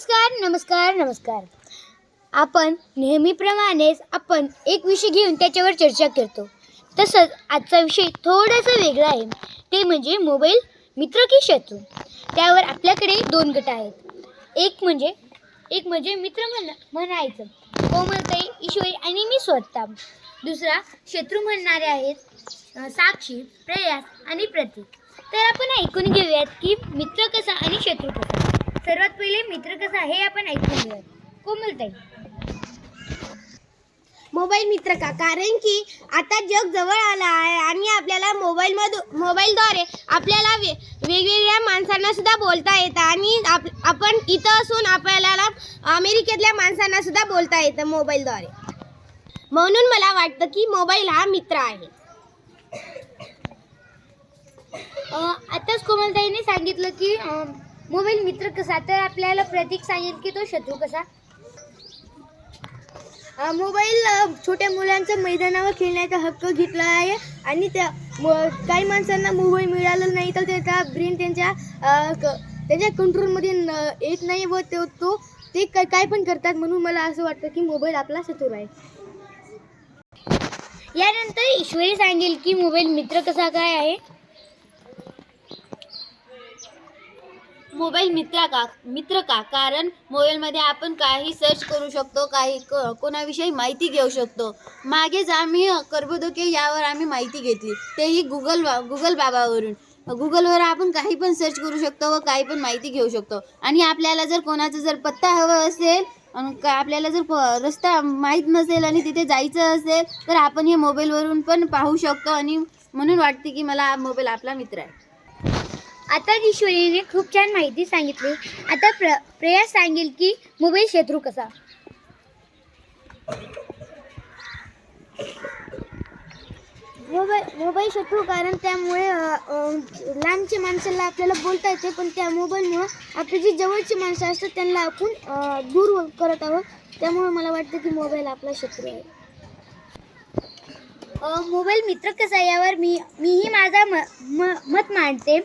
नमस्कार नमस्कार नमस्कार. आपण नेहमीप्रमाणेच आपण एक विषय घेऊन त्याच्यावर चर्चा करतो. तसंच आजचा विषय थोडासा वेगळा आहे. ते म्हणजे मोबाईल मित्र की शत्रू. त्यावर आपल्याकडे दोन गट आहेत. एक म्हणजे एक म्हणजे मित्र म्हण म्हणायचं. कोमलताई ईश्वरी आणि मी स्वतः. दुसरा शत्रू म्हणणारे आहेत साक्षी प्रयास आणि प्रतीक. तर आपण ऐकून घेऊयात की मित्र कसा आणि शत्रू कसा. सर्वात पहिले मित्र कसा हे आपण ऐकून घेऊयात. कोमलताई मोबाईल मित्र का? कारण की आता जग जवळ आलं आहे आणि आपल्याला मोबाईलमधून मोबाईलद्वारे आपल्याला वे वेगवेगळ्या माणसांना सुद्धा बोलता येतं आणि आप आपण इथं असून आपल्याला अमेरिकेतल्या माणसांना सुद्धा बोलता येतं मोबाईलद्वारे. म्हणून मला वाटतं की मोबाईल हा मित्र आहे. आताच कोमलताईने सांगितलं की मोबाईल मित्र कसा? तर आपल्याला प्रतीक सांगेल की तो शत्रू कसा? मोबाईल छोट्या मुलांच्या मैदानावर खेळण्याचा हक्क घेतला आहे आणि त्या म- काही माणसांना मोबाईल मिळाला नाही तर त्याचा ब्रेन त्यांच्या क- त्यांच्या कंट्रोलमध्ये न- येत नाही व तो तो ते काय काय पण करतात म्हणून मला असं वाटतं की मोबाईल आपला शत्रू आहे. यानंतर ईश्वरी सांगेल की मोबाईल मित्र कसा काय आहे? मोबाईल मित्र का मित्र का? कारण मोबाईलमध्ये आपण काही सर्च करू शकतो काही क कोणाविषयी माहिती घेऊ शकतो. मागेच आम्ही कर्बोदके यावर आम्ही माहिती घेतली. तेही गुगल बा गुगल बाबावरून. गुगलवर आपण काही पण सर्च करू शकतो व काही पण माहिती घेऊ शकतो. आणि आपल्याला जर कोणाचा जर पत्ता हवा असेल का आपल्याला जर प- रस्ता माहीत नसेल आणि तिथे जायचं असेल तर आपण हे मोबाईलवरून पण पाहू शकतो. आणि म्हणून वाटते की मला हा मोबाईल आपला मित्र आहे. आता ईश्वरीने खूप छान माहिती सांगितली. आता प्र प्रयास सांगेल की मोबाईल शत्रू कसा? मोबाईल मोबाईल शत्रू कारण त्यामुळे लांबच्या माणसाला आपल्याला बोलता येते पण त्या मोबाईलमुळं आपली जी जवळची माणसं असतात त्यांना आपण दूर करत आहोत. त्यामुळे मला वाटतं की मोबाईल आपला शत्रू आहे. मोबाईल मित्र कसा यावर मी मीही माझा म म मत मांडते.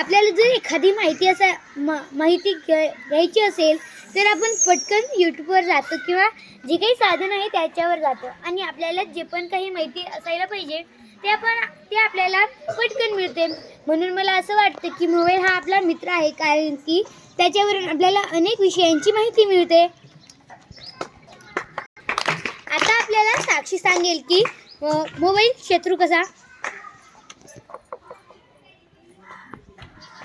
आपल्याला जर एखादी माहिती असा म माहिती घ्या घ्यायची असेल तर आपण पटकन यूट्यूबवर जातो किंवा जे काही साधन आहे त्याच्यावर जातो. आणि आपल्याला जे पण काही माहिती असायला पाहिजे ते आपण ते आपल्याला पटकन मिळते. म्हणून मला असं वाटतं की मोबाईल हा आपला मित्र आहे कारण की त्याच्यावरून आपल्याला अनेक विषयांची माहिती मिळते. आता आपल्याला साक्षी सांगेल की मोबाईल शत्रू कसा?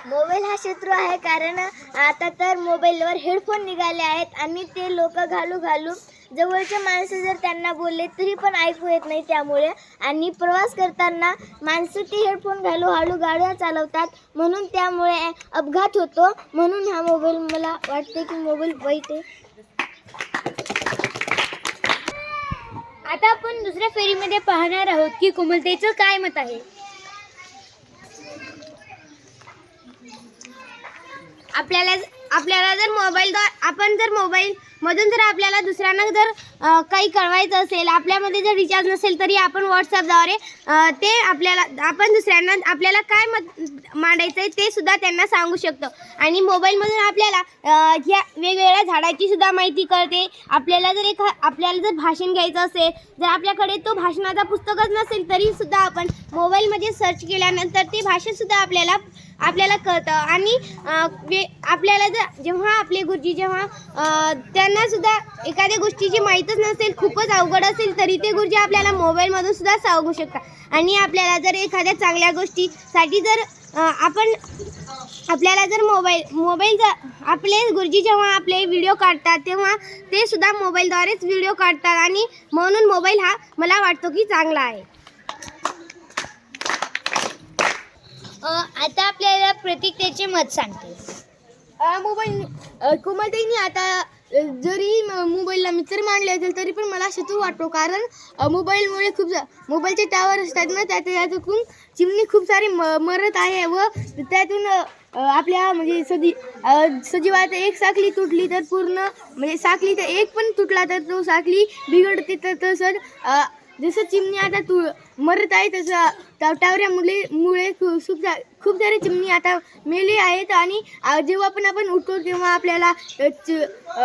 मोबाईल हा शत्रू आहे कारण आता तर मोबाईलवर हेडफोन निघाले आहेत आणि ते लोक घालू घालू जवळचे माणसं जर त्यांना बोलले तरी पण ऐकू येत नाही त्यामुळे. आणि प्रवास करताना माणसं ते हेडफोन घालू हळू गाड्या चालवतात. म्हणून त्यामुळे अपघात होतो. म्हणून हा मोबाईल मला वाटते की मोबाईल वाईट आहे. आता आपण दुसऱ्या फेरीमध्ये पाहणार आहोत की कोमलतेचं काय मत आहे? आपल्याला आपल्याला जर मोबाईल आपण जर मोबाईल मधून जर आपल्याला दुसऱ्यांना जर काही कळवायचं असेल आपल्यामध्ये जर रिचार्ज नसेल तरी आपण व्हॉट्सअपद्वारे ते आपल्याला आपण दुसऱ्यांना आपल्याला काय मत मांडायचं आहे ते सुद्धा त्यांना सांगू शकतो. आणि मोबाईलमधून आपल्याला ह्या वेगवेगळ्या झाडाची सुद्धा माहिती कळते. आपल्याला जर एखा आपल्याला जर भाषण घ्यायचं असेल जर आपल्याकडे तो भाषणाचा पुस्तकच नसेल तरी सुद्धा आपण मोबाईलमध्ये सर्च केल्यानंतर ते भाषणसुद्धा आपल्याला आपल्याला कळतं. आणि वे आपल्याला जर जेव्हा आपले गुरुजी जेव्हा त्यांना सुद्धा एखाद्या गोष्टीची माहीतच नसेल खूपच अवघड असेल तरी ते गुरुजी आपल्याला मोबाईलमधून सुद्धा सांगू शकतात. आणि आपल्याला जर एखाद्या चांगल्या गोष्टीसाठी जर आपण आपल्याला जर मोबाईल मोबाईल जर आपले गुरुजी जेव्हा आपले व्हिडिओ काढतात तेव्हा ते सुद्धा मोबाईलद्वारेच व्हिडिओ काढतात. आणि म्हणून मोबाईल हा मला वाटतो की चांगला आहे. आता आपल्याला प्रतीक त्याचे मत सांगते. मोबाईल कोमलताईनी आता जरी म- मोबाईलला मित्र मानले असेल तरी पण मला शत्रू वाटतो. कारण मोबाईलमुळे खूप जा- मोबाईलचे टावर असतात ना त्यात त्यातून चिमणी खूप सारी म मरत आहे व त्यातून आपल्या म्हणजे सजी अ, सजीवात एक साखली तुटली तर पूर्ण म्हणजे साखली तर एक पण तुटला तर तो साखली बिघडते तर तसंच जसं चिमणी आता तू मरत आहे तसं टा- टावऱ्या मुले मुळे खूप खूप सारे चिमणी आता मेली आहेत आणि जेव्हा पण आपण उठतो तेव्हा आपल्याला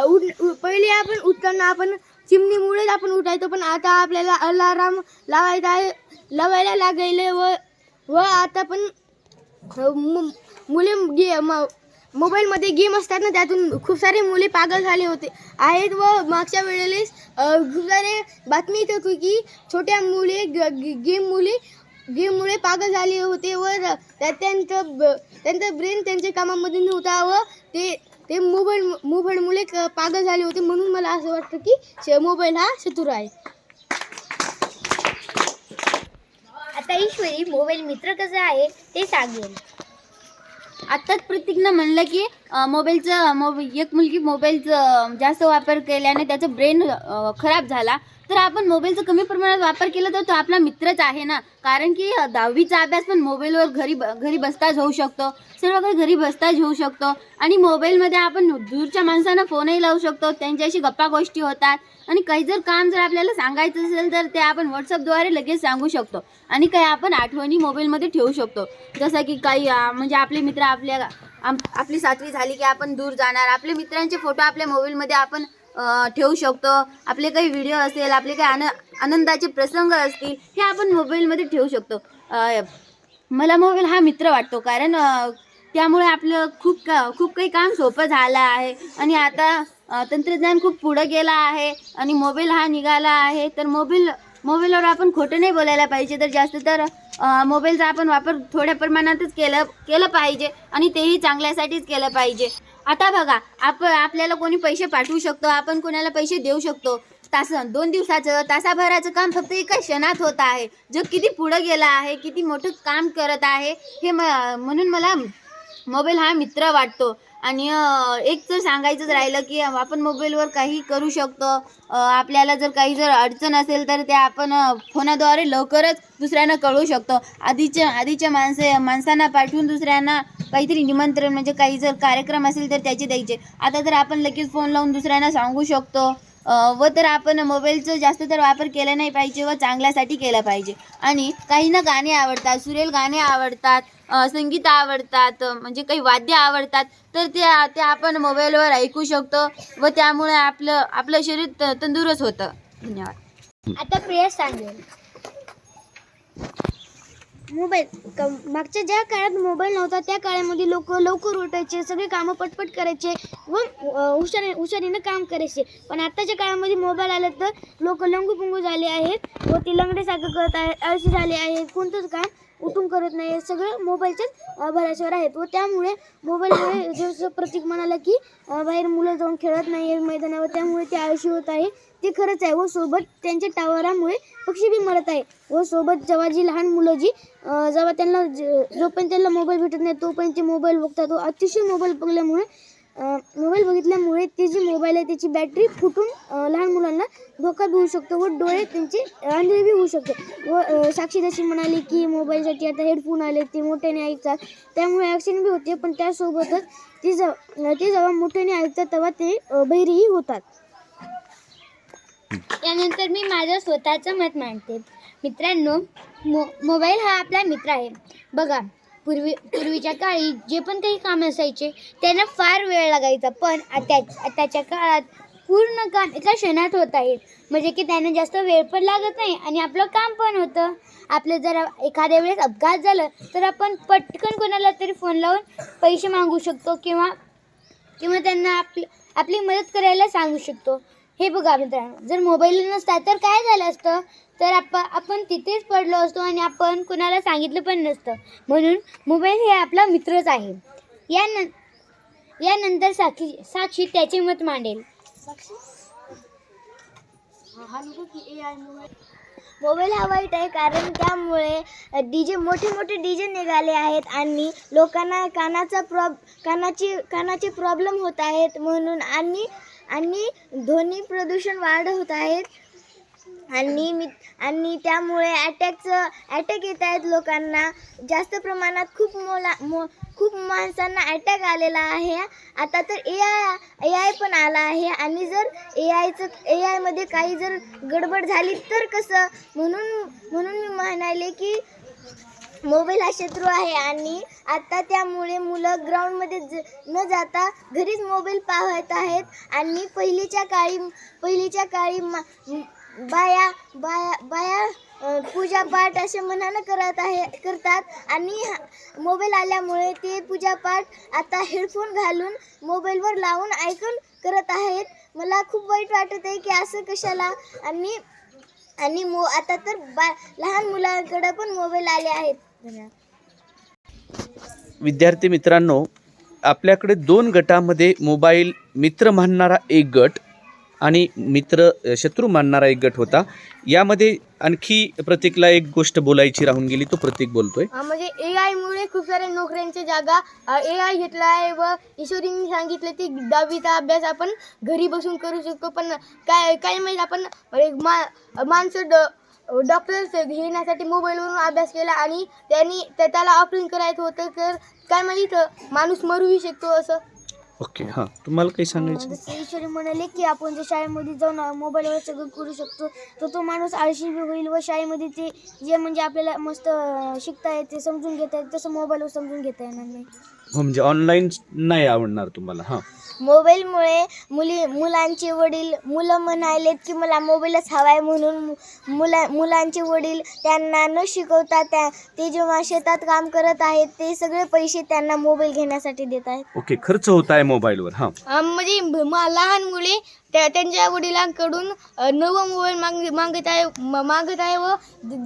उठ पहिले आपण उठताना आपण चिमणीमुळेच आपण उठायचो पण आता आपल्याला अलाराम लावायचा आहे लावायला लागले व व आता पण मु- मुले गे मोबाईलमध्ये गेम असतात ना त्यातून खूप सारे मुले पागल झाले होते. आहेत व मागच्या वेळेस खूप सारे बातमी येत होती की छोट्या मुले ग- गेम मुले गेममुळे पागल झाले होते व त्यांचं ब- त्यांचं ब्रेन त्यांच्या कामामध्ये नव्हता व ते ते मोबाईल मोबाईलमुळे पागल झाले होते म्हणून मला असं वाटतं की श- मोबाईल हा शत्रू आहे. आता ईश्वरी मोबाईल मित्र कसा आहे ते सांगेल. आत्ताच प्रतीकनं म्हणलं की मोबाईलचं मोब एक मुलगी मोबाईलचं जास्त वापर केल्याने त्याचं ब्रेन खराब झाला. तर आपण मोबाईलचा कमी प्रमाणात वापर केला तर तो आपला मित्रच आहे ना. कारण की दहावीचा अभ्यास पण मोबाईलवर घरी ब- घरी बसताच होऊ शकतो. सर्व काही घरी बसताच होऊ शकतो. आणि मोबाईलमध्ये आपण दूरच्या माणसांना फोनही लावू शकतो. त्यांच्याशी गप्पा गोष्टी होतात. आणि काही जर काम जर आपल्याला सांगायचं असेल तर ते आपण व्हॉट्सअपद्वारे लगेच सांगू शकतो. आणि काही आपण आठवणी मोबाईलमध्ये ठेवू शकतो. जसं की काही म्हणजे आपले मित्र आपल्या आपली सातवी झाली की आपण दूर जाणार. आपले मित्रांचे फोटो आपल्या मोबाईलमध्ये आपण ठेवू शकतो. आपले काही व्हिडिओ असेल आपले काही आन आनंदाचे प्रसंग असतील हे आपण मोबाईलमध्ये ठेवू शकतो. मला मोबाईल हा मित्र वाटतो. कारण त्यामुळे आपलं खूप का खूप काही काम सोपं झालं आहे. आणि आता तंत्रज्ञान खूप पुढं गेलं आहे. आणि मोबाईल हा निघाला आहे. तर मोबाईल मोबाईलवर आपण खोटं नाही बोलायला पाहिजे. तर जास्त तर मोबाईलचा आपण वापर थोड्या प्रमाणातच केलं केलं पाहिजे आणि तेही चांगल्यासाठीच केलं पाहिजे. आता बघा आप आपल्याला कोणी पैसे पाठवू शकतो आपण कोणाला पैसे देऊ शकतो. तास दोन दिवसाचं तासाभराचं काम फक्त एका क्षणात होत आहे. जग किती पुढं गेलं आहे किती मोठं काम करत आहे हे म म्हणून मला मोबाईल हा मित्र वाटतो. आणि एक तर सांगायचंच राहिलं की आपण मोबाईलवर काही करू शकतो. आपल्याला जर काही जर अडचण असेल तर ते आपण फोनाद्वारे लवकरच दुसऱ्यांना कळवू शकतो. आधीच्या आधीच्या माणसे माणसांना पाठवून दुसऱ्यांना काहीतरी निमंत्रण म्हणजे काही जर कार्यक्रम असेल तर त्याचे द्यायचे. आता तर आपण लगेच फोन लावून दुसऱ्यांना सांगू शकतो. व तर आपण मोबाईलचं जास्त तर वापर केला नाही पाहिजे व चांगल्यासाठी केला पाहिजे. आणि काही ना गाणे आवडतात सुरेल गाणे आवडतात. संगीत आवडतात म्हणजे काही वाद्य आवडतात तर ते ते आपण मोबाईलवर ऐकू शकतो व त्यामुळे आपलं आपलं शरीर त तंदुरुस्त होतं. धन्यवाद. आता प्रिया सांगेल. मोबाईल मागच्या ज्या काळात मोबाईल नव्हता त्या काळामध्ये लोक लवकर उठायचे सगळे कामं पटपट करायचे व हुशारी हुशारीनं काम करायचे. पण आत्ताच्या काळामध्ये मोबाईल आला तर लोक लंगू पुंगू झाले आहेत व ते लंगडेसारखं करत आहेत आळशी झाले आहेत कोणतंच काम उठून करत नाही. सगळं मोबाईलच्याच अ, भराशावर आहेत. व त्यामुळे मोबाईलमुळे जसं प्रतीक म्हणाला की बाहेर मुलं जाऊन खेळत नाही मैदानावर. त्यामुळे ते आळशी होत आहे. ते खरंच आहे. व सोबत त्यांच्या टावरामुळे पक्षी बी मरत आहे. व सोबत जेव्हा जी लहान मुलं जी जेव्हा त्यांना जोपर्यंत त्यांना मोबाईल भेटत नाही तोपर्यंत ते मोबाईल बघतात. व अतिशय मोबाईल बघल्यामुळे मोबाईल बघितल्यामुळे ते जी मोबाईल आहे त्याची बॅटरी फुटून लहान मुलांना धोका बी होऊ शकतो व डोळे त्यांचे अंधळे बी होऊ शकते. व साक्षी जशी म्हणाली की मोबाईलसाठी आता हेडफोन आले ते मोठ्याने ऐकतात. त्यामुळे ॲक्सिडेंट बी होते पण त्यासोबतच ते जेव्हा ते जेव्हा मोठ्याने ऐकतात तेव्हा ते बहिरीही होतात. त्यानंतर मी माझं स्वतःचं मत मांडते. मित्रांनो मो मोबाईल हा आपला मित्र आहे. बघा पूर्वी पूर्वीच्या काळी जे पण काही काम असायचे त्यांना फार वेळ लागायचा. पण आता आताच्या काळात पूर्ण काम एका क्षणात होत आहे. म्हणजे की त्यांना जास्त वेळ पण लागत नाही आणि आपलं काम पण होतं. आपलं जर एखाद्या वेळेस अपघात झालं तर आपण पटकन कोणाला तरी फोन लावून पैसे मागू शकतो किंवा किंवा त्यांना आपली आपली मदत करायला सांगू शकतो. हे बघा मित्रांनो जर मोबाईल नसता तर काय झालं असतं? तर आप आपण तिथेच पडलो असतो आणि आपण कुणाला सांगितलं पण नसतं. म्हणून मोबाईल हे आपला मित्रच आहे. या न यानंतर साक्षी साक्षी त्याचे मत मांडेल. मोबाईल हा वाईट आहे कारण त्यामुळे डी जे मोठे मोठे डी जे निघाले आहेत आणि लोकांना कानाचा प्रॉब कानाची कानाचे प्रॉब्लेम होत आहेत म्हणून आणि आणि ध्वनी प्रदूषण वाढ होत आहेत. आणि मी आणि त्यामुळे अटॅकचं अटॅक येत आहेत लोकांना. जास्त प्रमाणात खूप मोला मो खूप माणसांना अटॅक आलेला आहे. आता तर ए आय ए आय पण आला आहे. आणि जर ए आयचं ए आयमध्ये काही जर गडबड झाली तर कसं? म्हणून म्हणून मी म्हणाले की मोबाईल हा शत्रू आहे. आणि आता त्यामुळे मुलं ग्राउंडमध्ये ज न जाता घरीच मोबाईल पाहत आहेत. आणि पहिलीच्या काळी पहिलीच्या काळी मा बाया बाया बाया पूजापाठ असे मनानं करत आहे करतात. आणि मोबाईल आल्यामुळे ते पूजापाठ आता हेडफोन घालून मोबाईलवर लावून ऐकून करत आहेत. मला खूप वाईट वाटत आहे की असं कशाला? आणि आणि मो आता तर बा लहान मुलांकडे पण मोबाईल आले आहेत. धन्यवाद विद्यार्थी मित्रांनो आपल्याकडे दोन गटामध्ये मोबाईल मित्र मानणारा एक गट आणि मित्र शत्रू मानणारा एक गट होता. यामध्ये आणखी प्रतीकला एक गोष्ट बोलायची राहून गेली तो प्रतीक बोलतोय. अ, म्हणजे ए आयमुळे खूप साऱ्या नोकऱ्यांच्या जागा ए आय घेतला आहे व ईश्वरीने सांगितलं की दहावीचा अभ्यास आपण घरी बसून करू शकतो. पण काय काय माहीत आपण एक मा माणसं ड डॉक्टर्स घेण्यासाठी मोबाईलवरून अभ्यास केला आणि त्यांनी त्या- त्याला ऑपरेशन करायचं होतं. तर काय माहीत माणूस मरूही शकतो असं. ओके हां. तुम्हाला काही सांगायचं जसं ईश्वरी म्हणाले की आपण जर शाळेमध्ये जाऊन मोबाईलवर सगळं करू शकतो तर तो माणूस आळशी बी होईल व शाळेमध्ये ते जे म्हणजे आपल्याला मस्त शिकता येते समजून घेता येते तसं मोबाईलवर समजून घेता येणार नाही. म्हणजे ऑनलाईन नाही आवडणार तुम्हाला हां. मोबाईलमुळे मुली मुलांचे वडील मुलं म्हणालेत की मला मोबाईलच हवा आहे म्हणून मुला मुलांचे वडील त्यांना न शिकवता त्या ते जेव्हा शेतात काम करत आहेत ते सगळे पैसे त्यांना मोबाईल घेण्यासाठी देत आहेत. ओके खर्च होत आहे मोबाईलवर हां. अं, म्हणजे म- लहान मुले त्या त्यांच्या वडिलांकडून अं, नवं मोबाईल माग मागत आहे म- मागत आहे व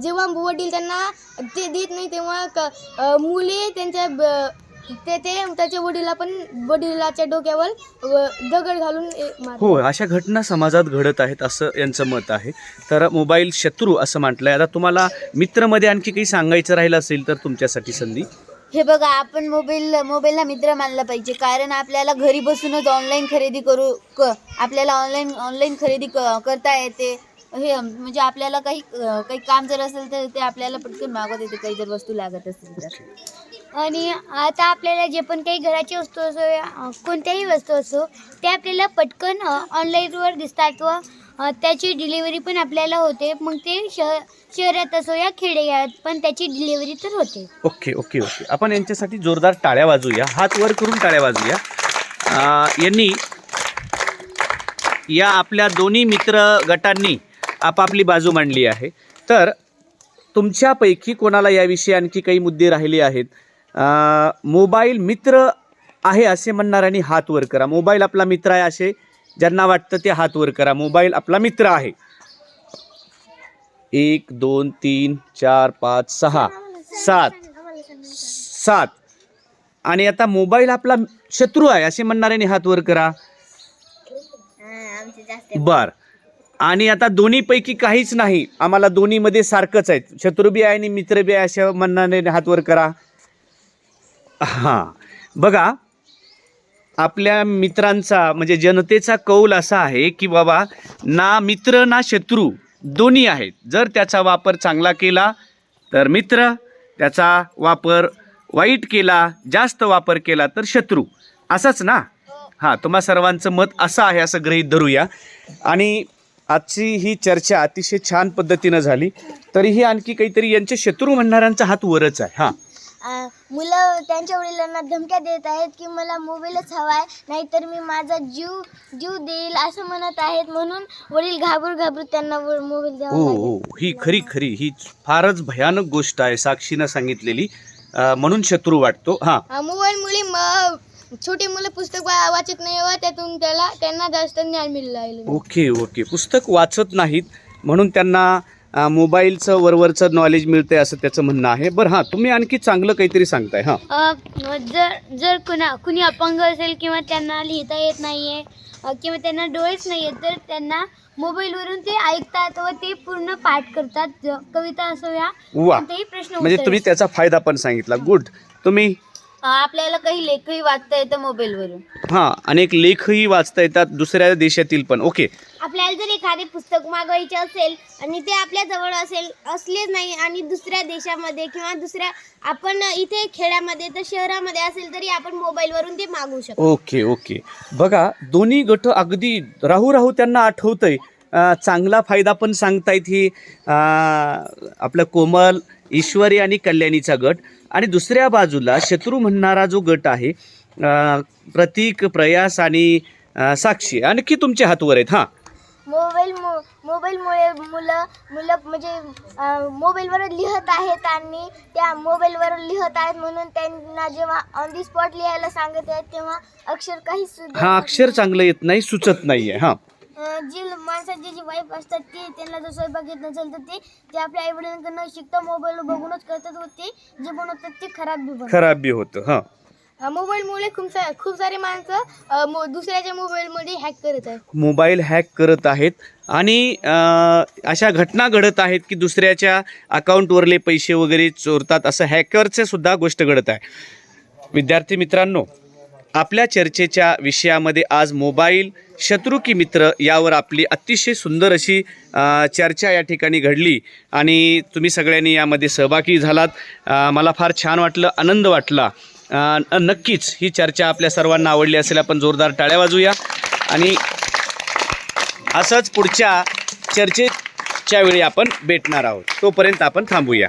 जेव्हा वडील त्यांना ते देत नाही तेव्हा क- अं, मुले त्यांच्या ब- ते ते त्याच्या वडिला पण वडिलाच्या डोक्यावर व दगड घालून ए. हो अशा घटना समाजात घडत आहेत असं यांचं मत आहे. तर मोबाईल शत्रू असं म्हटलंय. आता तुम्हाला मित्रमध्ये आणखी काही सांगायचं राहिलं असेल तर तुमच्यासाठी संधी? हे बघा आपण मोबाईल मोबाईलला मित्र मानला पाहिजे. कारण आपल्याला घरी बसूनच ऑनलाईन खरेदी करू क आपल्याला ऑनलाईन ऑनलाईन खरेदी क करता येते. हे म्हणजे आपल्याला काही काही काम जर असेल तर ते आपल्याला पटकन मागवत येते काही जर वस्तू लागत असतील तर. आणि आता आपल्याला जे पण काही घराची वस्तू असो या, कोणत्याही वस्तू असो ते आपल्याला पटकन ऑनलाईनवर दिसतात व त्याची डिलिव्हरी पण आपल्याला होते. मग ते शह शहरात असो या खेडेगावात पण त्याची डिलिव्हरी तर होते. Okay okay okay. आपण यांच्यासाठी जोरदार टाळ्या वाजूया हात वर करून टाळ्या वाजूया यांनी या आपल्या दोन्ही मित्र गटांनी आपापली बाजू मांडली आहे. तर तुमच्यापैकी कोणाला याविषयी आणखी काही मुद्दे राहिले आहेत? मोबाईल मित्र आहे असे म्हणणाऱ्यांनी हात वर करा. मोबाईल आपला मित्र आहे असे ज्यांना वाटतं ते हात वर करा. मोबाईल आपला मित्र आहे. एक दोन तीन चार पाच सहा सात सात. आणि आता मोबाईल आपला शत्रू आहे असे म्हणणाऱ्याने हात वर करा. बर. आणि आता दोन्हीपैकी काहीच नाही. आम्हाला दोन्हीमध्ये सारखंच आहेत शत्रुबी आहे आणि मित्रबी आहे अशा म्हणणाने हातवर करा. हां. बघा आपल्या मित्रांचा म्हणजे जनतेचा कौल असा आहे की बाबा ना मित्र ना शत्रू दोन्ही आहेत. जर त्याचा वापर चांगला केला तर मित्र त्याचा वापर वाईट केला जास्त वापर केला तर शत्रू. असंच ना? हां तुम्हा सर्वांचं मत असं आहे असं गृहीत धरूया. आणि आजची ही चर्चा अतिशय छान पद्धतीनं झाली. तरीही आणखी काहीतरी यांचे शत्रू म्हणणाऱ्यांचा हात वरच आहे. हां. आ, मुलं त्यांच्या वडिलांना धमक्या देत आहेत की मला मोबाईलच हवा आहे नाहीतर मी माझा जीव जीव देईल असं म्हणत आहेत. म्हणून वडील घाबरू घाबरू त्यांना व- मोबाईल द्यावा हो लागेल. हो. ही खरी खरी. ही फारच भयानक गोष्ट आहे साक्षीनं सांगितलेली. अं, म्हणून शत्रू वाटतो. हां. मोबाईलमुळे म छोटी मुलं पुस्तक वा- वाचत नाही व त्यातून त्याला त्यांना जास्त ज्ञान मिळलं आहे ओके ओके. पुस्तक वाचत नाहीत म्हणून त्यांना अं, मोबाईलचं वरवरचं नॉलेज मिळतंय असं त्याचं म्हणणं आहे. बरं हां तुम्ही आणखी चांगलं काहीतरी सांगताय हां. अ, जर जर कुणा कुणी अपंग असेल किंवा त्यांना लिहिता येत नाही आहे किंवा त्यांना डोळेच नाही आहेत तर त्यांना मोबाईलवरून ते ऐकतात व ते पूर्ण पाठ करतात. ज- कविता असो या वा. कोणतेही प्रश्न म्हणजे उत्तरे. तुम्ही त्याचा फायदा पण सांगितला. गुड. तुम्ही आपल्याला काही लेखही वाचता येतं मोबाईलवरून. हां अनेक लेखही वाचता येतात दुसऱ्या देशातील पण. ओके. आपल्याला जर एखादे पुस्तक मागवायचे असेल आणि ते आपल्या जवळ असेल असलेच नाही आणि दुसऱ्या देशामध्ये किंवा दुसऱ्या आपण इथे खेड्यामध्ये तर शहरामध्ये असेल तरी आपण मोबाईलवरून ते मागवू शकतो. Okay okay. बघा दोन्ही गट अगदी राहू राहू त्यांना आठवतंय. अं, चांगला फायदा पण सांगतायत ही अं, आपलं कोमल ईश्वरी आणि कल्याणीचा गट. आणि दुसऱ्या बाजूला शत्रू म्हणणारा जो गट आहे प्रतीक प्रयास आणि साक्षी. आणखी तुमचे हातवर आहेत हां. मोबाईल मो मोबाईलमुळे मुलं मुलं म्हणजे मोबाईलवर लिहत आहेत आणि त्या मोबाईलवर लिहत आहेत म्हणून त्यांना जेव्हा ऑन दी स्पॉट लिहायला सांगत आहेत तेव्हा अक्षर काही हा अक्षर चांगलं येत नाही सुचत नाही आहे हां. जी माणसाची जी वाईफ असतात ते त्यांना जर स्वयंपाक येत नसेल तर ते ते आपल्या आईवडिलांकडून न शिकता मोबाईल बघूनच करतात व ते जे बनवतात ते खराब बी बनवतात. खराब बी होतं हां. मोबाईलमुळे खूप सा खूप सारे माणसं अं, मो- दुसऱ्याच्या मोबाईलमध्ये हॅक करत आहेत. मोबाईल हॅक करत आहेत आणि अ, अशा घटना घडत आहेत की दुसऱ्याच्या अकाउंटवरले पैसे वगैरे चोरतात असं हॅकरचे सुद्धा गोष्ट घडत आहे. विद्यार्थी मित्रांनो आपल्या चर्चेच्या विषयामध्ये आज मोबाईल शत्रू की मित्र यावर आपली अतिशय सुंदर अशी चर्चा या ठिकाणी घडली. आणि तुम्ही सगळ्यांनी यामध्ये सहभागी झालात. मला फार छान वाटलं आनंद वाटला. नक्कीच ही चर्चा आपल्या सर्वांना आवडली असेल आपण जोरदार टाळ्या वाजूया. आणि असंच पुढच्या चर्चेच्या वेळी आपण भेटणार आहोत. तोपर्यंत आपण थांबूया.